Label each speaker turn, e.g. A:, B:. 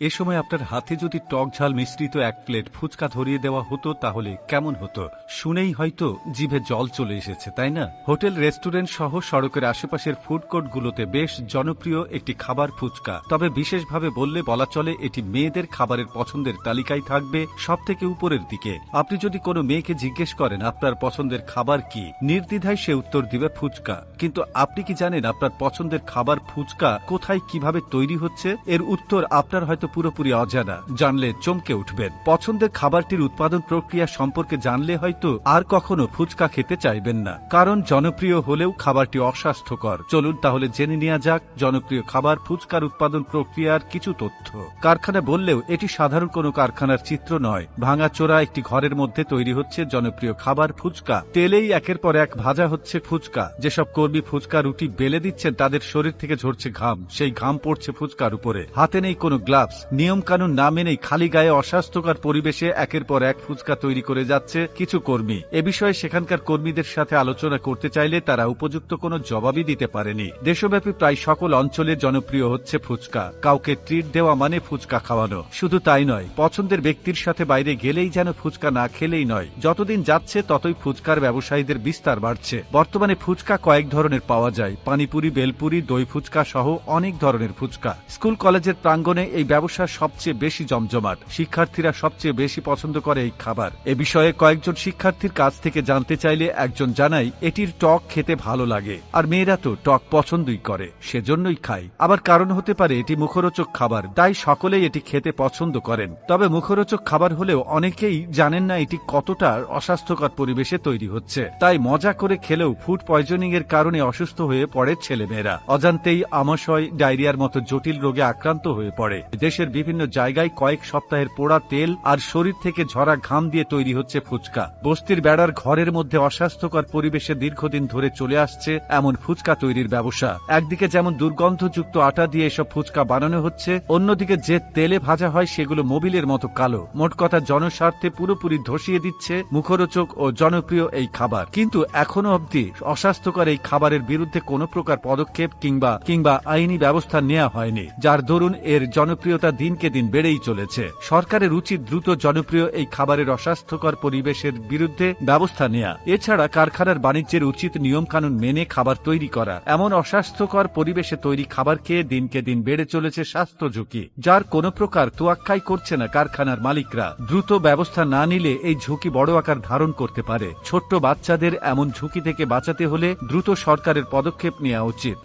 A: এ সময় আপনার হাতে যদি টক ঝাল মিশ্রিত এক প্লেট ফুচকা ধরিয়ে দেওয়া হতো, তাহলে কেমন হতো? শুনেই হয়তো জিভে জল চলে এসেছে, তাই না? হোটেল, রেস্টুরেন্ট সহ সড়কের আশেপাশের ফুড কোর্টগুলোতে বেশ জনপ্রিয় একটি খাবার ফুচকা। তবে বিশেষভাবে বললে বলা চলে, এটি মেয়েদের খাবারের পছন্দের তালিকায় থাকবে সব থেকে উপরের দিকে। আপনি যদি কোনো মেয়েকে জিজ্ঞেস করেন, আপনার পছন্দের খাবার কি? নির্দ্বিধায় সে উত্তর দিবে, ফুচকা। কিন্তু আপনি কি জানেন, আপনার পছন্দের খাবার ফুচকা কোথায় কীভাবে তৈরি হচ্ছে? এর উত্তর আপনার হয়তো পুরোপুরি অজানা। জানলে চমকে উঠবেন। পছন্দের খাবারটির উৎপাদন প্রক্রিয়া সম্পর্কে জানলে হয়তো আর কখনো ফুচকা খেতে চাইবেন না। কারণ জনপ্রিয় হলেও খাবারটি অস্বাস্থ্যকর। চলুন তাহলে জেনে নেওয়া যাক জনপ্রিয় খাবার ফুচকার উৎপাদন প্রক্রিয়ার কিছু তথ্য। কারখানা বললেও এটি সাধারণ কোনো কারখানার চিত্র নয়। ভাঙাচোরা একটি ঘরের মধ্যে তৈরি হচ্ছে জনপ্রিয় খাবার ফুচকা। তেলেই একের পর এক ভাজা হচ্ছে ফুচকা। যেসব কর্মী ফুচকা রুটি বেলে দিচ্ছেন তাদের শরীর থেকে ঝরছে ঘাম। সেই ঘাম পড়ছে ফুচকার উপরে। হাতে নেই কোনো গ্লাভস। নিয়ম কানুন না মেনেই খালি গায়ে অস্বাস্থ্যকর পরিবেশে একের পর এক ফুচকা তৈরি করে যাচ্ছে কিছু কর্মী। এ বিষয়ে সেখানকার কর্মীদের সাথে আলোচনা করতে চাইলে তারা উপযুক্ত কোনো জবাবই দিতে পারেনি। দেশব্যাপী প্রায় সকল অঞ্চলে জনপ্রিয় হচ্ছে ফুচকা। কাউকে ট্রিট দেওয়া মানে ফুচকা খাওয়ানো। শুধু তাই নয়, পছন্দের ব্যক্তির সাথে বাইরে গেলেই যেন ফুচকা না খেলেই নয়। যতদিন যাচ্ছে, ততই ফুচকার ব্যবসায়ীদের বিস্তার বাড়ছে। বর্তমানে ফুচকা কয়েক ধরনের পাওয়া যায়। পানিপুরি, বেলপুরি, দই ফুচকা সহ অনেক ধরনের ফুচকা। স্কুল, কলেজের প্রাঙ্গণে এই ব্যবসা সবচেয়ে বেশি জমজমাট। শিক্ষার্থীরা সবচেয়ে বেশি পছন্দ করে এই খাবার। এ বিষয়ে কয়েকজন শিক্ষার্থীর কাছ থেকে জানতে চাইলে একজন জানাই, এটির টক খেতে ভালো লাগে। আর মেয়েরা তো টক পছন্দই করে, সেজন্যই খায়। আবার কারণ হতে পারে এটি মুখরোচক খাবার, তাই সকলেই এটি খেতে পছন্দ করেন। তবে মুখরোচক খাবার হলেও অনেকেই জানেন না এটি কতটা অস্বাস্থ্যকর পরিবেশে তৈরি হচ্ছে। তাই মজা করে খেলেও ফুড পয়জনিং এর কারণে অসুস্থ হয়ে পড়ে ছেলেমেয়েরা। অজান্তেই আমাশয়, ডায়রিয়ার মতো জটিল রোগে আক্রান্ত হয়ে পড়ে। দেশের বিভিন্ন জায়গায় কয়েক সপ্তাহের পোড়া তেল আর শরীর থেকে ঝরা ঘাম দিয়ে তৈরি হচ্ছে ফুচকা। বস্তির বেড়ার ঘরের মধ্যে অস্বাস্থ্যকর পরিবেশে দীর্ঘদিন ধরে চলে আসছে এমন ফুচকা তৈরির ব্যবসা। একদিকে যেমন দুর্গন্ধযুক্ত আটা দিয়ে এসব ফুচকা বানানো হচ্ছে, অন্যদিকে যে তেলে ভাজা হয় সেগুলো মোবিলের মতো কালো। মোট কথা জনস্বার্থে পুরোপুরি ধসিয়ে দিচ্ছে মুখরোচক ও জনপ্রিয় এই খাবার। কিন্তু এখনও অবধি অস্বাস্থ্যকর এই খাবারের বিরুদ্ধে কোনো প্রকার পদক্ষেপ কিংবা কিংবা আইনি ব্যবস্থা নেওয়া হয়নি, যার দরুন এর জনপ্রিয়তা দিনকে দিন বেড়েই চলেছে। সরকারের উচিত দ্রুত জনপ্রিয় এই খাবারের অস্বাস্থ্যকর পরিবেশের বিরুদ্ধে ব্যবস্থা নেয়া। এছাড়া কারখানার বাণিজ্যের উচিত নিয়ম কানুন মেনে খাবার তৈরি করা। এমন অস্বাস্থ্যকর পরিবেশে তৈরি খাবার খেয়ে দিনকে দিন বেড়ে চলেছে স্বাস্থ্য ঝুঁকি, যার কোনো প্রকার তোয়াক্কাই করছে না কারখানার মালিকরা। দ্রুত ব্যবস্থা না নিলে এই ঝুঁকি বড় আকার ধারণ করতে পারে। ছোট্ট বাচ্চাদের এমন ঝুঁকি থেকে বাঁচাতে হলে দ্রুত সরকারের পদক্ষেপ নেওয়া উচিত।